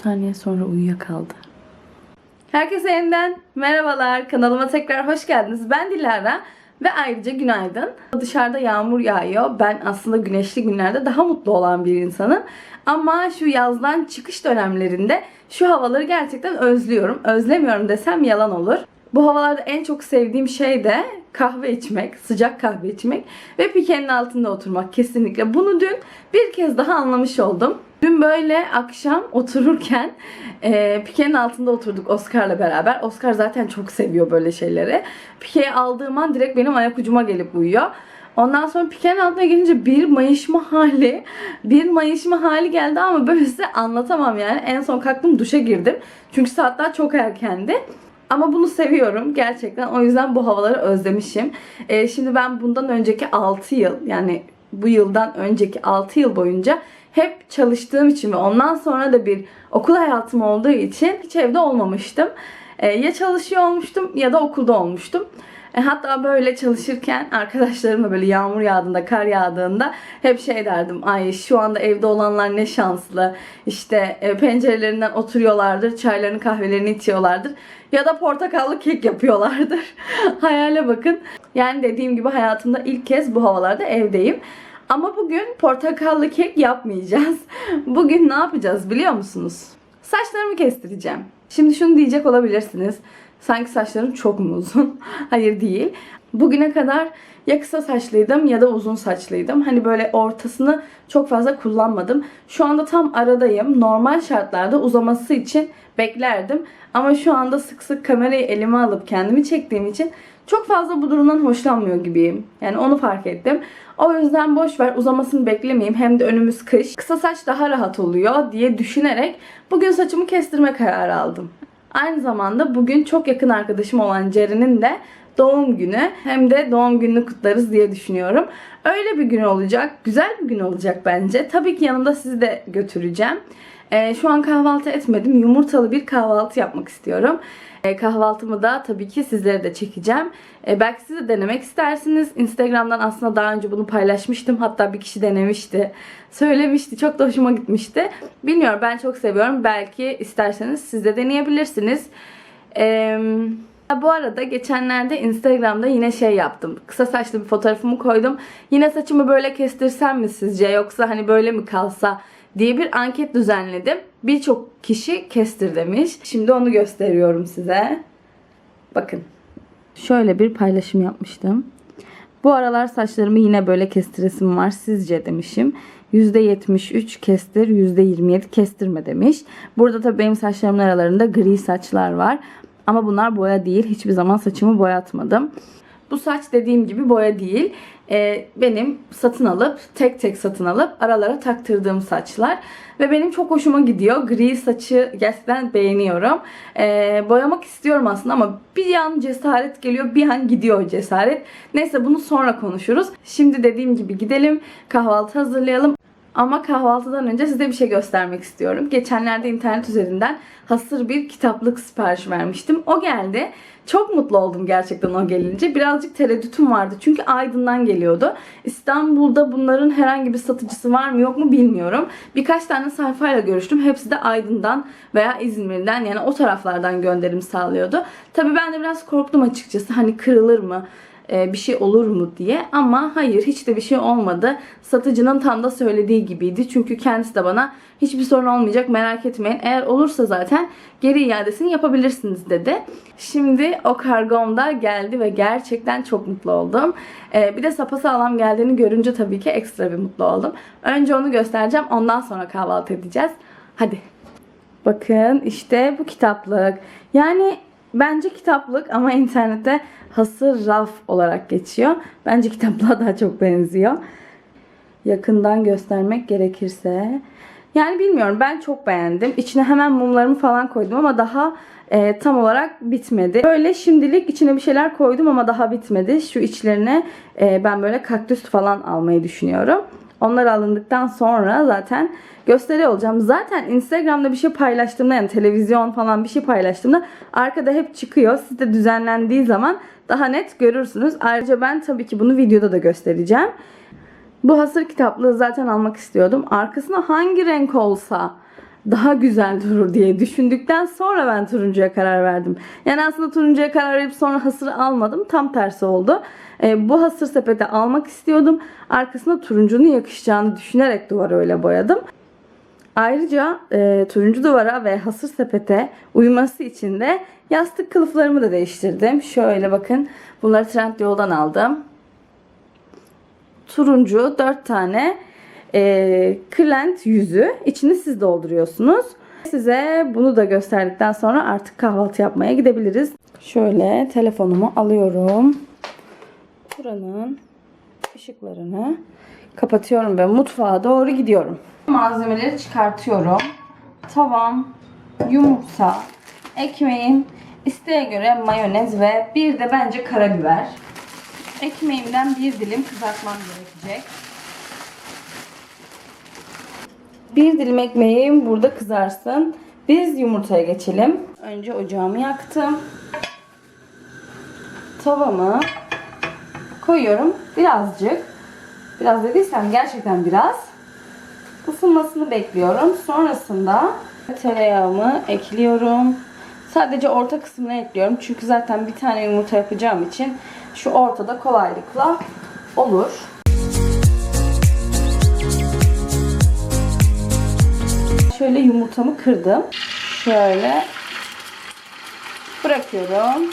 3 saniye sonra uyuyakaldı. Herkese yeniden merhabalar. Kanalıma tekrar hoş geldiniz. Ben Dilara ve ayrıca günaydın. Dışarıda yağmur yağıyor. Ben aslında güneşli günlerde daha mutlu olan bir insanım. Ama şu yazdan çıkış dönemlerinde şu havaları gerçekten özlüyorum. Özlemiyorum desem yalan olur. Bu havalarda en çok sevdiğim şey de kahve içmek, sıcak kahve içmek ve pikenin altında oturmak kesinlikle. Bunu dün bir kez daha anlamış oldum. Dün böyle akşam otururken e, pikenin altında oturduk Oscar'la beraber. Oscar zaten çok seviyor böyle şeyleri. Pikeyi aldığım an direkt benim ayak ucuma gelip uyuyor. Ondan sonra pikenin altına gelince bir mayışma hali, bir mayışma hali geldi ama böyle size anlatamam yani. En son kalktım duşa girdim. Çünkü saatler çok erkendi. Ama bunu seviyorum gerçekten. O yüzden bu havaları özlemişim. Ee, şimdi ben bundan önceki 6 yıl yani bu yıldan önceki 6 yıl boyunca hep çalıştığım için ve ondan sonra da bir okul hayatım olduğu için hiç evde olmamıştım. Ee, ya çalışıyor olmuştum ya da okulda olmuştum. E, hatta böyle çalışırken arkadaşlarımla böyle yağmur yağdığında, kar yağdığında hep şey derdim. Ay şu anda evde olanlar ne şanslı. İşte e, pencerelerinden oturuyorlardır, çaylarını kahvelerini içiyorlardır. Ya da portakallı kek yapıyorlardır. Hayale bakın. Yani dediğim gibi hayatımda ilk kez bu havalarda evdeyim. Ama bugün portakallı kek yapmayacağız. Bugün ne yapacağız biliyor musunuz? Saçlarımı kestireceğim. Şimdi şunu diyecek olabilirsiniz. Sanki saçlarım çok mu uzun? Hayır değil. Bugüne kadar ya kısa saçlıydım ya da uzun saçlıydım. Hani böyle ortasını çok fazla kullanmadım. Şu anda tam aradayım. Normal şartlarda uzaması için beklerdim. Ama şu anda sık sık kamerayı elime alıp kendimi çektiğim için çok fazla bu durumdan hoşlanmıyor gibiyim. Yani onu fark ettim. O yüzden boş ver uzamasını beklemeyeyim. Hem de önümüz kış. Kısa saç daha rahat oluyor diye düşünerek bugün saçımı kestirme kararı aldım. Aynı zamanda bugün çok yakın arkadaşım olan Ceren'in de doğum günü. Hem de doğum gününü kutlarız diye düşünüyorum. Öyle bir gün olacak. Güzel bir gün olacak bence. Tabii ki yanımda sizi de götüreceğim. Ee, şu an kahvaltı etmedim. Yumurtalı bir kahvaltı yapmak istiyorum. Ee, kahvaltımı da tabii ki sizlere de çekeceğim. Ee, belki siz de denemek istersiniz. Instagram'dan aslında daha önce bunu paylaşmıştım. Hatta bir kişi denemişti. Söylemişti. Çok da hoşuma gitmişti. Bilmiyorum ben çok seviyorum. Belki isterseniz siz de deneyebilirsiniz. Eee... Bu arada geçenlerde Instagram'da yine şey yaptım. Kısa saçlı bir fotoğrafımı koydum. Yine saçımı böyle kestirsem mi sizce yoksa hani böyle mi kalsa diye bir anket düzenledim. Birçok kişi kestir demiş. Şimdi onu gösteriyorum size. Bakın. Şöyle bir paylaşım yapmıştım. Bu aralar saçlarımı yine böyle kestiresim var sizce demişim. %73 kestir, %27 kestirme demiş. Burada tabii benim saçlarımın aralarında gri saçlar var. Ama bunlar boya değil. Hiçbir zaman saçımı boyatmadım. Bu saç dediğim gibi boya değil. Ee, benim satın alıp tek tek satın alıp aralara taktırdığım saçlar. Ve benim çok hoşuma gidiyor. Gri saçı gerçekten beğeniyorum. Ee, boyamak istiyorum aslında ama bir an cesaret geliyor bir an gidiyor cesaret. Neyse bunu sonra konuşuruz. Şimdi dediğim gibi gidelim kahvaltı hazırlayalım. Ama kahvaltıdan önce size bir şey göstermek istiyorum. Geçenlerde internet üzerinden hasır bir kitaplık sipariş vermiştim. O geldi. Çok mutlu oldum gerçekten o gelince. Birazcık tereddütüm vardı. Çünkü Aydın'dan geliyordu. İstanbul'da bunların herhangi bir satıcısı var mı yok mu bilmiyorum. Birkaç tane sayfayla görüştüm. Hepsi de Aydın'dan veya İzmir'den yani o taraflardan gönderim sağlıyordu. Tabii ben de biraz korktum açıkçası. Hani kırılır mı? Bir şey olur mu diye ama hayır hiç de bir şey olmadı. Satıcının tam da söylediği gibiydi. Çünkü kendisi de bana hiçbir sorun olmayacak merak etmeyin. Eğer olursa zaten geri iadesini yapabilirsiniz dedi. Şimdi o kargom da geldi ve gerçekten çok mutlu oldum. bir de sapasağlam geldiğini görünce tabii ki ekstra bir mutlu oldum. Önce onu göstereceğim ondan sonra kahvaltı edeceğiz. Hadi. Bakın işte bu kitaplık. Yani bence kitaplık ama internette hasır raf olarak geçiyor. Bence kitaplığa daha çok benziyor. Yakından göstermek gerekirse. Yani bilmiyorum ben çok beğendim. İçine hemen mumlarımı falan koydum ama daha e, tam olarak bitmedi. Böyle şimdilik içine bir şeyler koydum ama daha bitmedi. Şu içlerine e, ben böyle kaktüs falan almayı düşünüyorum. Onlar alındıktan sonra zaten gösteriyor olacağım. Zaten Instagram'da bir şey paylaştığımda yani televizyon falan bir şey paylaştığımda arkada hep çıkıyor. Siz de düzenlendiği zaman daha net görürsünüz. Ayrıca ben tabii ki bunu videoda da göstereceğim. Bu hasır kitaplığı zaten almak istiyordum. Arkasına hangi renk olsa daha güzel durur diye düşündükten sonra ben turuncuya karar verdim. Yani aslında turuncuya karar verip sonra hasırı almadım. Tam tersi oldu. E, bu hasır sepeti almak istiyordum. Arkasına turuncunun yakışacağını düşünerek duvarı öyle boyadım. Ayrıca e, turuncu duvara ve hasır sepete uyuması için de yastık kılıflarımı da değiştirdim. Şöyle bakın. Bunları Trendyol'dan aldım. Turuncu 4 tane e, kırlent yüzü. İçini siz dolduruyorsunuz. Size bunu da gösterdikten sonra artık kahvaltı yapmaya gidebiliriz. Şöyle telefonumu alıyorum. Buranın ışıklarını kapatıyorum ve mutfağa doğru gidiyorum. Malzemeleri çıkartıyorum. Tavam, yumurta, ekmeğim, isteğe göre mayonez ve bir de bence karabiber. Ekmeğimden bir dilim kızartmam gerekecek. Bir dilim ekmeğim burada kızarsın. Biz yumurtaya geçelim. Önce ocağımı yaktım. Tavamı koyuyorum. Birazcık. Biraz dediysem gerçekten biraz. Isınmasını bekliyorum. Sonrasında tereyağımı ekliyorum. Sadece orta kısmına ekliyorum. Çünkü zaten bir tane yumurta yapacağım için şu ortada kolaylıkla olur. Şöyle yumurtamı kırdım. Şöyle bırakıyorum.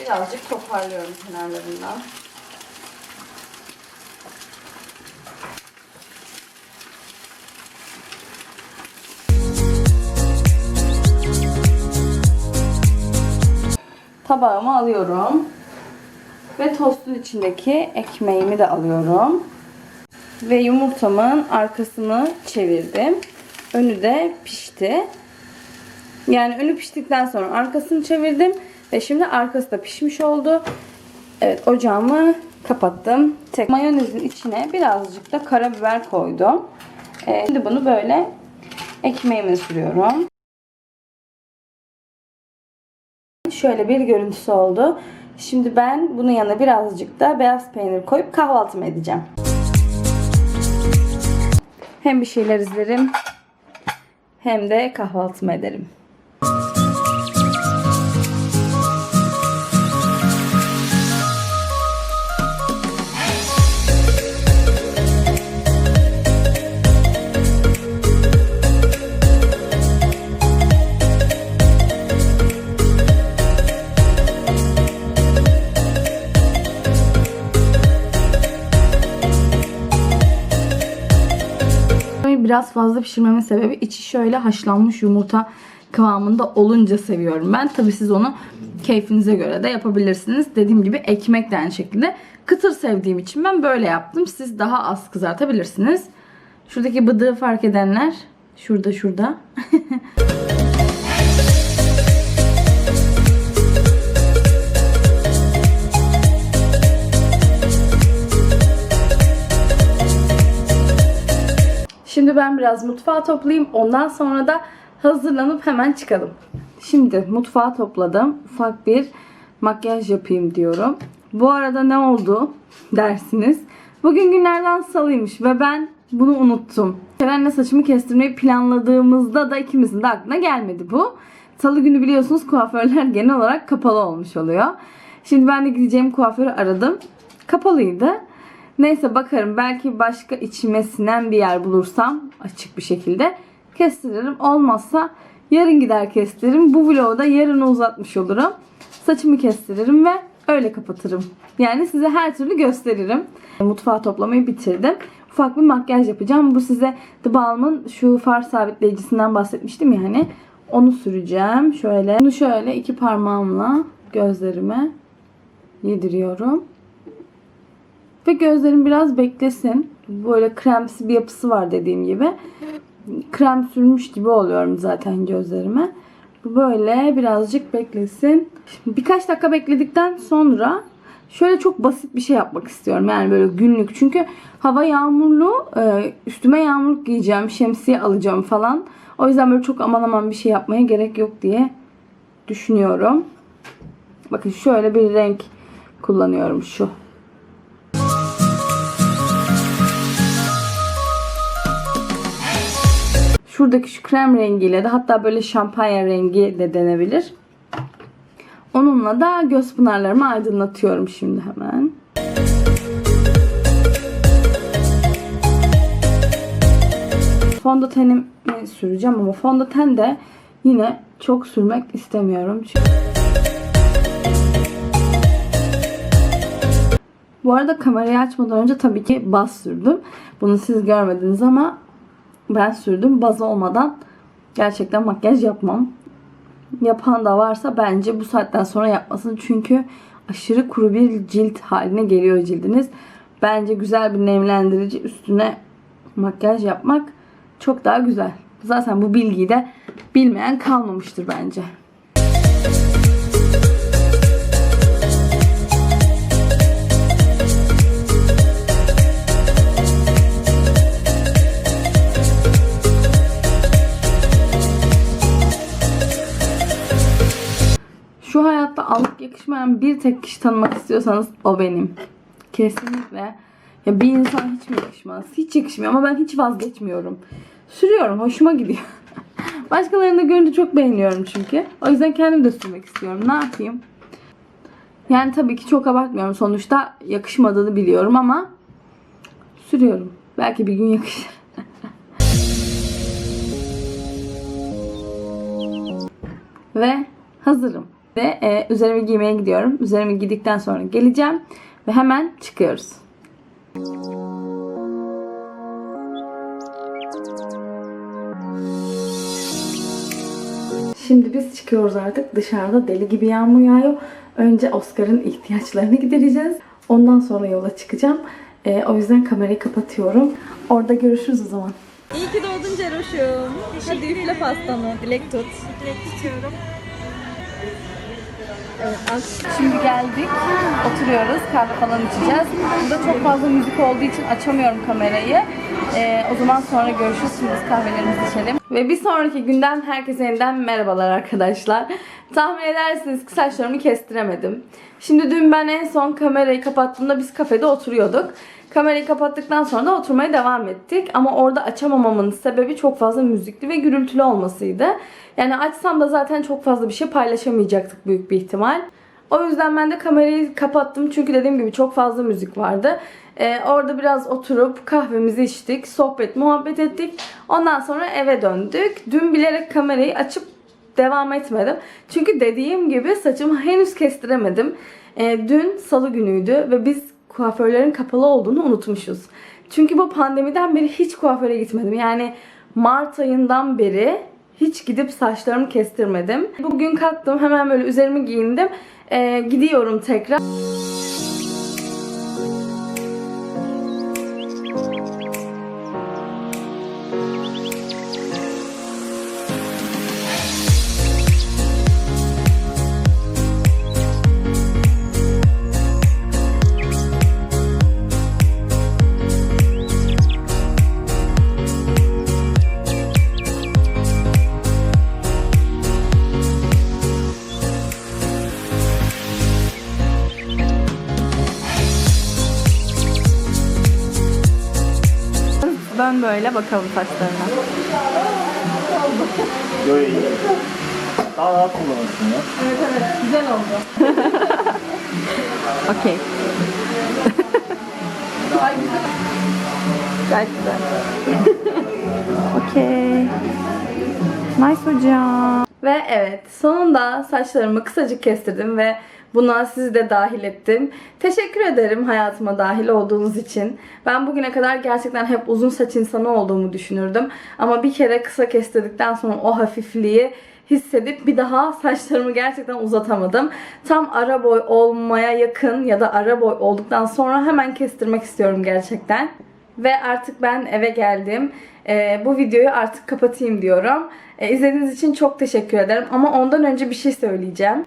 Birazcık toparlıyorum kenarlarından. Tabağımı alıyorum. Ve tostun içindeki ekmeğimi de alıyorum. Ve yumurtamın arkasını çevirdim. Önü de pişti. Yani önü piştikten sonra arkasını çevirdim. Ve şimdi arkası da pişmiş oldu. Evet ocağımı kapattım. Tek mayonezin içine birazcık da karabiber koydum. Ee, şimdi bunu böyle ekmeğime sürüyorum. Şöyle bir görüntüsü oldu. Şimdi ben bunun yanına birazcık da beyaz peynir koyup kahvaltımı edeceğim. Hem bir şeyler izlerim hem de kahvaltımı ederim. Biraz fazla pişirmemin sebebi içi şöyle haşlanmış yumurta kıvamında olunca seviyorum. Ben tabii siz onu keyfinize göre de yapabilirsiniz. Dediğim gibi ekmek de aynı şekilde. Kıtır sevdiğim için ben böyle yaptım. Siz daha az kızartabilirsiniz. Şuradaki bıdığı fark edenler şurada şurada. Şimdi ben biraz mutfağı toplayayım. Ondan sonra da hazırlanıp hemen çıkalım. Şimdi mutfağı topladım. Ufak bir makyaj yapayım diyorum. Bu arada ne oldu dersiniz. Bugün günlerden salıymış ve ben bunu unuttum. Seren'le saçımı kestirmeyi planladığımızda da ikimizin de aklına gelmedi bu. Salı günü biliyorsunuz kuaförler genel olarak kapalı olmuş oluyor. Şimdi ben de gideceğim kuaförü aradım. Kapalıydı. Neyse bakarım belki başka içime sinen bir yer bulursam açık bir şekilde kestiririm. Olmazsa yarın gider kestiririm. Bu vlogu da yarına uzatmış olurum. Saçımı kestiririm ve öyle kapatırım. Yani size her türlü gösteririm. Mutfağı toplamayı bitirdim. Ufak bir makyaj yapacağım. Bu size The Balm'ın şu far sabitleyicisinden bahsetmiştim ya hani. Onu süreceğim. Şöyle. Bunu şöyle iki parmağımla gözlerime yediriyorum. Ve gözlerim biraz beklesin. Böyle kremsi bir yapısı var dediğim gibi. Krem sürmüş gibi oluyorum zaten gözlerime. Böyle birazcık beklesin. Birkaç dakika bekledikten sonra şöyle çok basit bir şey yapmak istiyorum. Yani böyle günlük. Çünkü hava yağmurlu. e, Üstüme yağmurluk giyeceğim. Şemsiye alacağım falan. O yüzden böyle çok aman aman bir şey yapmaya gerek yok diye düşünüyorum. Bakın şöyle bir renk kullanıyorum şu. Şuradaki şu krem rengiyle de hatta böyle şampanya rengi de denebilir. Onunla da göz pınarlarımı aydınlatıyorum şimdi hemen. Fondötenimi süreceğim ama fondöten de yine çok sürmek istemiyorum. Çünkü... Bu arada kamerayı açmadan önce tabii ki baz sürdüm. Bunu siz görmediniz ama ben sürdüm. Baz olmadan gerçekten makyaj yapmam. Yapan da varsa bence bu saatten sonra yapmasın. Çünkü aşırı kuru bir cilt haline geliyor cildiniz. Bence güzel bir nemlendirici üstüne makyaj yapmak çok daha güzel. Zaten bu bilgiyi de bilmeyen kalmamıştır bence. Yakışmayan bir tek kişi tanımak istiyorsanız o benim. Kesinlikle. Ya bir insan hiç mi yakışmaz? Hiç yakışmıyor ama ben hiç vazgeçmiyorum. Sürüyorum. Hoşuma gidiyor. Başkalarını da görünce çok beğeniyorum çünkü. O yüzden kendim de sürmek istiyorum. Ne yapayım? Yani tabii ki çok abartmıyorum. Sonuçta yakışmadığını biliyorum ama sürüyorum. Belki bir gün yakışır. Ve hazırım. Ve e, üzerimi giymeye gidiyorum. Üzerimi giydikten sonra geleceğim. Ve hemen çıkıyoruz. Şimdi biz çıkıyoruz artık. Dışarıda deli gibi yağmur yağıyor. Önce Oscar'ın ihtiyaçlarını gidereceğiz. Ondan sonra yola çıkacağım. E, o yüzden kamerayı kapatıyorum. Orada görüşürüz o zaman. İyi ki doğdun Ceroş'um. Hadi üfle pastanı. Dilek tut. Dilek tutuyorum. Şimdi geldik. Oturuyoruz. Kahve falan içeceğiz. Burada çok fazla müzik olduğu için açamıyorum kamerayı. Ee, o zaman sonra görüşürüz. Şimdi kahvelerimizi içelim. Ve bir sonraki günden herkese yeniden merhabalar arkadaşlar. Tahmin edersiniz ki saçlarımı kestiremedim. Şimdi dün ben en son kamerayı kapattığımda biz kafede oturuyorduk. Kamerayı kapattıktan sonra da oturmaya devam ettik. Ama orada açamamamın sebebi çok fazla müzikli ve gürültülü olmasıydı. Yani açsam da zaten çok fazla bir şey paylaşamayacaktık büyük bir ihtimal. O yüzden ben de kamerayı kapattım. Çünkü dediğim gibi çok fazla müzik vardı. Ee, orada biraz oturup kahvemizi içtik. Sohbet, muhabbet ettik. Ondan sonra eve döndük. Dün bilerek kamerayı açıp devam etmedim. Çünkü dediğim gibi saçımı henüz kestiremedim. Ee, dün salı günüydü ve biz kuaförlerin kapalı olduğunu unutmuşuz. Çünkü bu pandemiden beri hiç kuaföre gitmedim. Yani Mart ayından beri hiç gidip saçlarımı kestirmedim. Bugün kalktım hemen böyle üzerimi giyindim. Ee, gidiyorum tekrar. Dön böyle bakalım saçlarına. Böyle iyi. Daha rahat kullanırsın ya. Evet evet güzel oldu. Okey. Gayet güzel. Okey. Nice hocam. Ve evet sonunda saçlarımı kısacık kestirdim ve buna sizi de dahil ettim. Teşekkür ederim hayatıma dahil olduğunuz için. Ben bugüne kadar gerçekten hep uzun saç insanı olduğumu düşünürdüm. Ama bir kere kısa kestirdikten sonra o hafifliği hissedip bir daha saçlarımı gerçekten uzatamadım. Tam ara boy olmaya yakın ya da ara boy olduktan sonra hemen kestirmek istiyorum gerçekten. Ve artık ben eve geldim. Ee, bu videoyu artık kapatayım diyorum. Ee, izlediğiniz için çok teşekkür ederim. Ama ondan önce bir şey söyleyeceğim.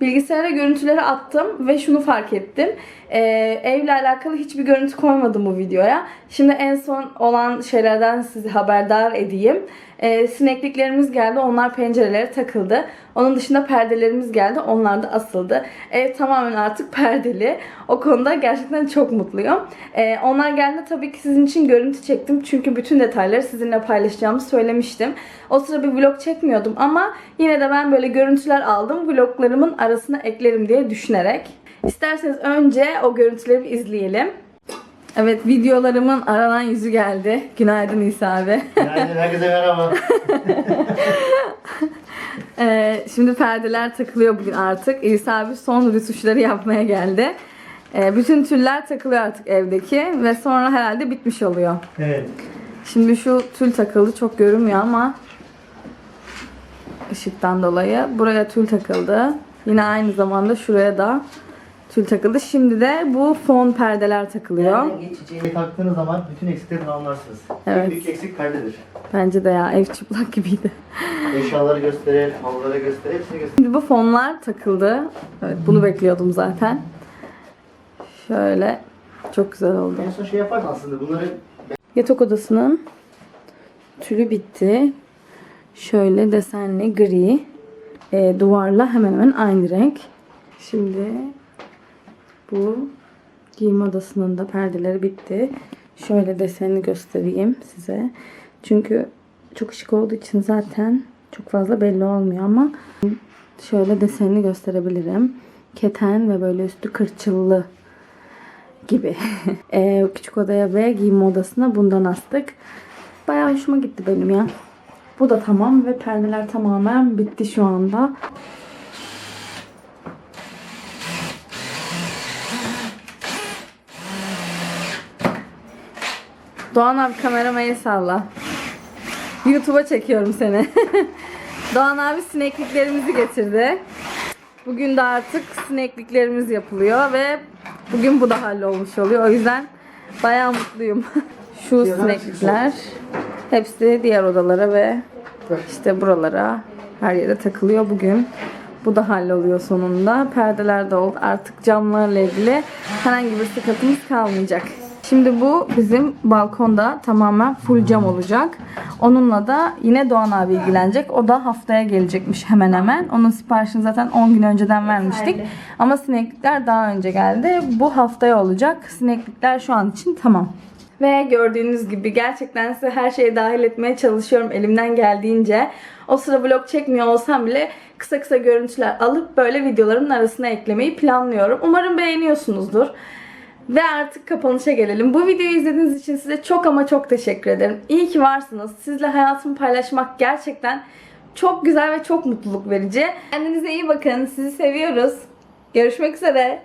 Bilgisayara görüntüleri attım ve şunu fark ettim. Ee, evle alakalı hiçbir görüntü koymadım bu videoya. Şimdi en son olan şeylerden sizi haberdar edeyim. Ee, sinekliklerimiz geldi. Onlar pencerelere takıldı. Onun dışında perdelerimiz geldi. Onlar da asıldı. Ev tamamen artık perdeli. O konuda gerçekten çok mutluyum. Ee, onlar geldi tabii ki sizin için görüntü çektim. Çünkü bütün detayları sizinle paylaşacağımı söylemiştim. O sıra bir vlog çekmiyordum ama yine de ben böyle görüntüler aldım. Vloglarımın arasına eklerim diye düşünerek. İsterseniz önce o görüntüleri izleyelim. Evet videolarımın aranan yüzü geldi. Günaydın İsa abi. Günaydın, herkese merhaba. Ee, şimdi perdeler takılıyor bugün artık. İsa abi son rütuşları yapmaya geldi. Ee, bütün tüller takılıyor artık evdeki ve sonra herhalde bitmiş oluyor. Evet. Şimdi şu tül takıldı çok görünmüyor ama ışıktan dolayı. Buraya tül takıldı. Yine aynı zamanda şuraya da tül takıldı. Şimdi de bu fon perdeler takılıyor. Yani geçici taktığınız zaman bütün eksikleri tamamlarsınız. Evet. En büyük eksik perdedir. Bence de ya ev çıplak gibiydi. Eşyaları gösterir, halıları gösterir, hepsini gösterir. Şimdi bu fonlar takıldı. Evet bunu bekliyordum zaten. Şöyle çok güzel oldu. En son şey yaparsın aslında bunları Yatak odasının tülü bitti. Şöyle desenli gri e, duvarla hemen hemen aynı renk. Şimdi bu giyim odasının da perdeleri bitti. Şöyle desenini göstereyim size. Çünkü çok ışık olduğu için zaten çok fazla belli olmuyor ama şöyle desenini gösterebilirim. Keten ve böyle üstü kırçıllı gibi. Ee, küçük odaya ve giyinme odasına bundan astık. Bayağı hoşuma gitti benim ya. Bu da tamam ve perdeler tamamen bitti şu anda. Doğan abi kameramaya salla. YouTube'a çekiyorum seni. Doğan abi sinekliklerimizi getirdi. Bugün de artık sinekliklerimiz yapılıyor ve bugün bu da hallolmuş oluyor. O yüzden bayağı mutluyum. Şu sineklikler hepsi diğer odalara ve işte buralara her yere takılıyor bugün. Bu da halloluyor sonunda. Perdeler de oldu. Artık camlarla ilgili herhangi bir sıkıntımız kalmayacak. Şimdi bu bizim balkonda tamamen full cam olacak. Onunla da yine Doğan abi ilgilenecek. O da haftaya gelecekmiş hemen hemen. Onun siparişini zaten 10 gün önceden vermiştik. Ama sineklikler daha önce geldi. Bu haftaya olacak. Sineklikler şu an için tamam. Ve gördüğünüz gibi gerçekten size her şeyi dahil etmeye çalışıyorum elimden geldiğince. O sıra vlog çekmiyor olsam bile kısa kısa görüntüler alıp böyle videolarımın arasına eklemeyi planlıyorum. Umarım beğeniyorsunuzdur. Ve artık kapanışa gelelim. Bu videoyu izlediğiniz için size çok ama çok teşekkür ederim. İyi ki varsınız. Sizle hayatımı paylaşmak gerçekten çok güzel ve çok mutluluk verici. Kendinize iyi bakın. Sizi seviyoruz. Görüşmek üzere.